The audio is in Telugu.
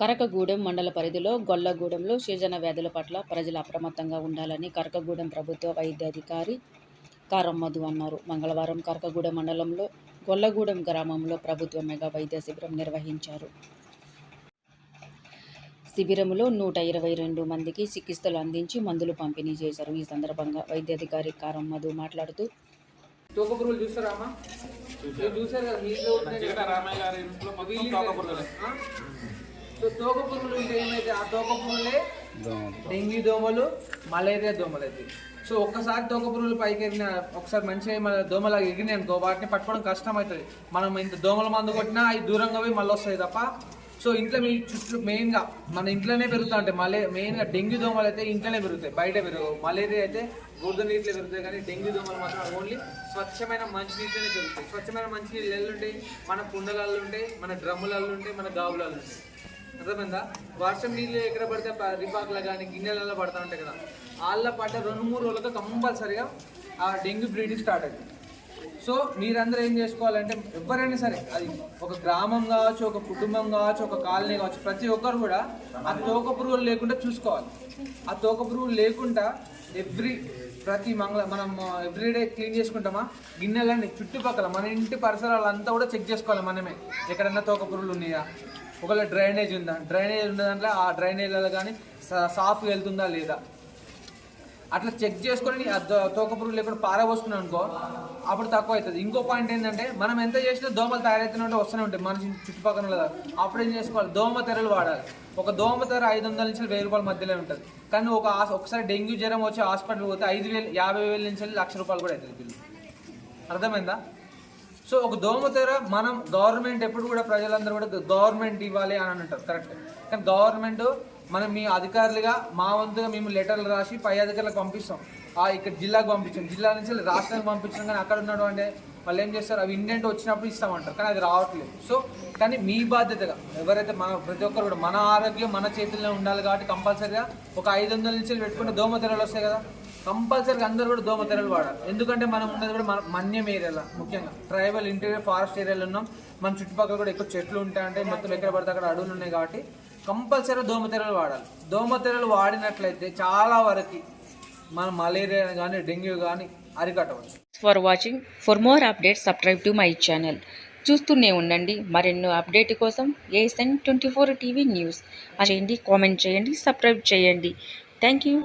కరకగూడెం మండల పరిధిలో గొల్లగూడెంలో సీజన వ్యాధుల పట్ల ప్రజలు అప్రమత్తంగా ఉండాలని కరకగూడెం ప్రభుత్వ వైద్యాధికారి కారమ్మధు అన్నారు. మంగళవారం కరకగూడెం మండలంలో గొల్లగూడెం గ్రామంలో ప్రభుత్వ మెగా వైద్య శిబిరం నిర్వహించారు. శిబిరంలో నూట ఇరవై రెండు మందికి చికిత్సలు అందించి మందులు పంపిణీ చేశారు. ఈ సందర్భంగా వైద్యాధికారి కారం మధు మాట్లాడుతూ చూస్తారా అమ్మా? చూసారు కదా? సో ఏమైతే ఆ తోక పురుగులే డెంగ్యూ దోమలు మలేరియా దోమలు అయితే. సో ఒక్కసారి తోక పురుగులు పైకి ఎగిరిన ఒకసారి మంచిగా మన దోమలు ఎగిరినాయి అనుకో వాటిని పట్టుకోవడం కష్టం అవుతుంది మనం ఇంత దోమల మందు కొట్టినా అవి దూరంగా పోయి మళ్ళీ వస్తాయి తప్ప సో ఇంట్లో మీ చుట్టూ మెయిన్గా మన ఇంట్లోనే పెరుగుతూ ఉంటాయి మలే మెయిన్గా డెంగ్యూ దోమలు అయితే ఇంట్లోనే పెరుగుతాయి బయట పెరగవు మలేరియా అయితే బురద నీటిలో పెరుగుతాయి కానీ డెంగ్యూ దోమలు మాత్రం ఓన్లీ స్వచ్ఛమైన మంచినీటిలోనే పెరుగుతాయి. స్వచ్ఛమైన మంచి నీళ్ళు ఎల్లు ఉంటాయి మన కుండలల్లు ఉంటాయి మన డ్రమ్ములలో ఉంటాయి మన గాబులల్లు ఉంటాయి. అర్థమైందా? వర్షం నీళ్ళు ఎక్కడ పడితే ప- కానీ గిన్నెలలో పడతా ఉంటాయి కదా. వాళ్ళ పడ్డ రెండు మూడు రోజులతో కంపల్సరిగా ఆ డెంగ్యూ బ్రీడింగ్ స్టార్ట్ అవుతుంది సో మీరందరూ ఏం చేసుకోవాలంటే ఎవరైనా సరే అది ఒక గ్రామం కావచ్చు ఒక కుటుంబం కావచ్చు ఒక కాలనీ కావచ్చు ప్రతి ఒక్కరు కూడా ఆ తోక పురుగులు లేకుండా చూసుకోవాలి. ఆ తోక పురుగులు లేకుండా ఎవ్రీ ప్రతి మంగళ మనం ఎవ్రీడే క్లీన్ చేసుకుంటామా? గిన్నెలన్నీ చుట్టుపక్కల మన ఇంటి పరిసరాలంతా కూడా చెక్ చేసుకోవాలి మనమే. ఎక్కడన్నా తోక పురుగులు ఉన్నాయా? ఒకవేళ డ్రైనేజ్ ఉందా? డ్రైనేజ్ ఉన్న దాంట్లో ఆ డ్రైనేజ్లలో కానీ సాఫ్ వెళ్తుందా లేదా? అట్లా చెక్ చేసుకొని తోకపురుగు లేకుండా పారబోసుకున్నాం అనుకో అప్పుడు తక్కువ అవుతుంది. ఇంకో పాయింట్ ఏంటంటే మనం ఎంత చేసినా దోమలు తయారైతే ఉంటే వస్తూనే ఉంటాయి. మన చుట్టుపక్కల అప్పుడు ఏం చేసుకోవాలి? దోమ తెరలు వాడాలి. ఒక దోమ తెర ఐదు వందల నుంచి వెయ్యి రూపాయల మధ్యలో ఉంటుంది. కానీ ఒక ఒకసారి డెంగ్యూ జ్వరం వచ్చి హాస్పిటల్ పోతే ఐదు వేలు యాభై వేల నుంచి లక్ష రూపాయలు కూడా అవుతుంది బిల్లు. అర్థమైందా? సో ఒక దోమతెర మనం గవర్నమెంట్ ఎప్పుడు కూడా ప్రజలందరూ కూడా గవర్నమెంట్ ఇవ్వాలి అని అంటారు కరెక్ట్ కానీ గవర్నమెంట్ మనం మీ అధికారులుగా మా వంతుగా మేము లెటర్లు రాసి పై అధికారులకు పంపిస్తాం. ఆ ఇక్కడ జిల్లాకు పంపించాం. జిల్లా నుంచి రాష్ట్రానికి పంపించాం కానీ అక్కడ ఉన్నాడు అంటే వాళ్ళు ఏం చేస్తారు? అవి ఇండెంట్ వచ్చినప్పుడు ఇస్తామంటారు కానీ అది రావట్లేదు. సో కానీ మీ బాధ్యతగా ఎవరైతే మన ప్రతి ఒక్కరు కూడా మన ఆరోగ్యం మన చేతుల్లో ఉండాలి కాబట్టి కంపల్సరీగా ఒక ఐదు వందల నుంచి పెట్టుకుంటే దోమతెరలు వస్తాయి కదా. కంపల్సరీగా అందరూ కూడా దోమతెరలు వాడాలి. ఎందుకంటే మనం ఉన్నది కూడా మన మన్యం ఏరియాలో ముఖ్యంగా. ట్రైబల్ ఇంటీరియర్ ఫారెస్ట్ ఏరియాలో ఉన్నాం. మన చుట్టుపక్కల కూడా ఎక్కువ చెట్లు ఉంటాయి అంటే మొత్తం ఎక్కడ పడితే అక్కడ అడవులు ఉన్నాయి కాబట్టి కంపల్సరీ దోమతెరలు వాడాలి. దోమతెరలు వాడినట్లయితే చాలా వరకు మన మలేరియా కానీ డెంగ్యూ కానీ అరికట్టవచ్చు. For watching for more updates subscribe to my channel చూస్తూనే ఉండండి. మరెన్నో అప్డేట్ కోసం ASN twenty four TV news చేయండి కామెంట్ చేయండి సబ్స్క్రైబ్ చేయండి. Thank you